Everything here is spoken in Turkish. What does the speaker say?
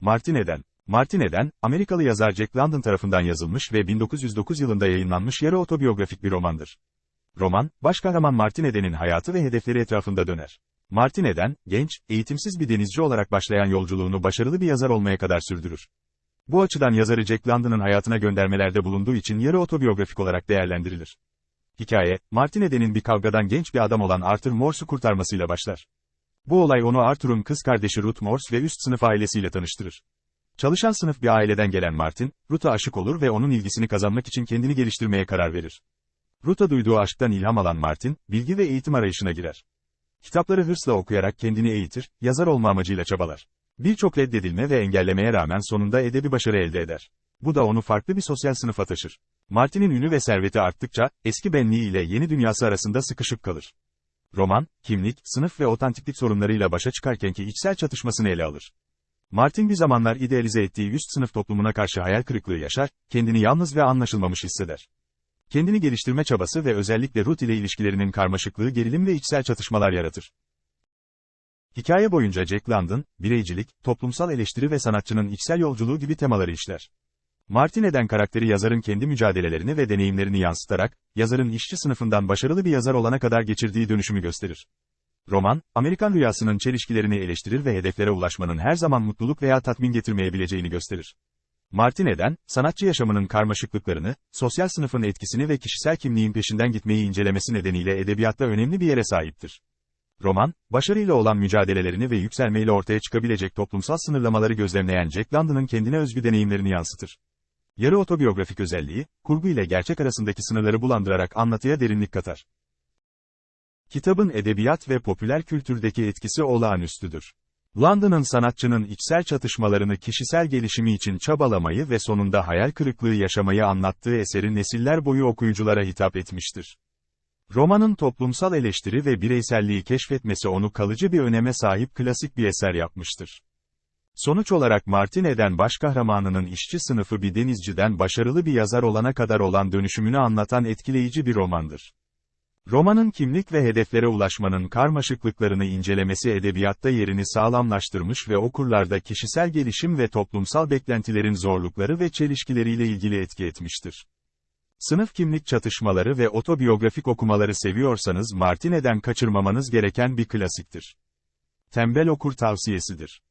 Martine'den. Martine'den, Amerikalı yazar Jack London tarafından yazılmış ve 1909 yılında yayınlanmış yarı otobiyografik bir romandır. Roman, baş kahraman Martine'denin hayatı ve hedefleri etrafında döner. Martine'den, genç, eğitimsiz bir denizci olarak başlayan yolculuğunu başarılı bir yazar olmaya kadar sürdürür. Bu açıdan yazarı Jack London'ın hayatına göndermelerde bulunduğu için yarı otobiyografik olarak değerlendirilir. Hikaye, Martine'denin bir kavgadan genç bir adam olan Arthur Morse'u kurtarmasıyla başlar. Bu olay onu Arthur'un kız kardeşi Ruth Morse ve üst sınıf ailesiyle tanıştırır. Çalışan sınıf bir aileden gelen Martin, Ruth'a aşık olur ve onun ilgisini kazanmak için kendini geliştirmeye karar verir. Ruth'a duyduğu aşktan ilham alan Martin, bilgi ve eğitim arayışına girer. Kitapları hırsla okuyarak kendini eğitir, yazar olma amacıyla çabalar. Birçok reddedilme ve engellemeye rağmen sonunda edebi başarı elde eder. Bu da onu farklı bir sosyal sınıfa taşır. Martin'in ünü ve serveti arttıkça, eski benliği ile yeni dünyası arasında sıkışıp kalır. Roman, kimlik, sınıf ve otantiklik sorunlarıyla başa çıkarkenki içsel çatışmasını ele alır. Martin bir zamanlar idealize ettiği üst sınıf toplumuna karşı hayal kırıklığı yaşar, kendini yalnız ve anlaşılmamış hisseder. Kendini geliştirme çabası ve özellikle Ruth ile ilişkilerinin karmaşıklığı gerilim ve içsel çatışmalar yaratır. Hikaye boyunca Jack London, bireycilik, toplumsal eleştiri ve sanatçının içsel yolculuğu gibi temaları işler. Martine'den karakteri yazarın kendi mücadelelerini ve deneyimlerini yansıtarak, yazarın işçi sınıfından başarılı bir yazar olana kadar geçirdiği dönüşümü gösterir. Roman, Amerikan rüyasının çelişkilerini eleştirir ve hedeflere ulaşmanın her zaman mutluluk veya tatmin getirmeyebileceğini gösterir. Martine'den, sanatçı yaşamının karmaşıklıklarını, sosyal sınıfın etkisini ve kişisel kimliğin peşinden gitmeyi incelemesi nedeniyle edebiyatta önemli bir yere sahiptir. Roman, başarıyla olan mücadelelerini ve yükselmeyle ortaya çıkabilecek toplumsal sınırlamaları gözlemleyen Jack London'ın kendine özgü deneyimlerini yansıtır. Yarı otobiyografik özelliği, kurgu ile gerçek arasındaki sınırları bulandırarak anlatıya derinlik katar. Kitabın edebiyat ve popüler kültürdeki etkisi olağanüstüdür. London'ın sanatçının içsel çatışmalarını kişisel gelişimi için çabalamayı ve sonunda hayal kırıklığı yaşamayı anlattığı eseri nesiller boyu okuyuculara hitap etmiştir. Romanın toplumsal eleştiri ve bireyselliği keşfetmesi onu kalıcı bir öneme sahip klasik bir eser yapmıştır. Sonuç olarak Martine'den baş kahramanının işçi sınıfı bir denizciden başarılı bir yazar olana kadar olan dönüşümünü anlatan etkileyici bir romandır. Romanın kimlik ve hedeflere ulaşmanın karmaşıklıklarını incelemesi edebiyatta yerini sağlamlaştırmış ve okurlarda kişisel gelişim ve toplumsal beklentilerin zorlukları ve çelişkileriyle ilgili etki etmiştir. Sınıf kimlik çatışmaları ve otobiyografik okumaları seviyorsanız Martine'den kaçırmamanız gereken bir klasiktir. Tembel okur tavsiyesidir.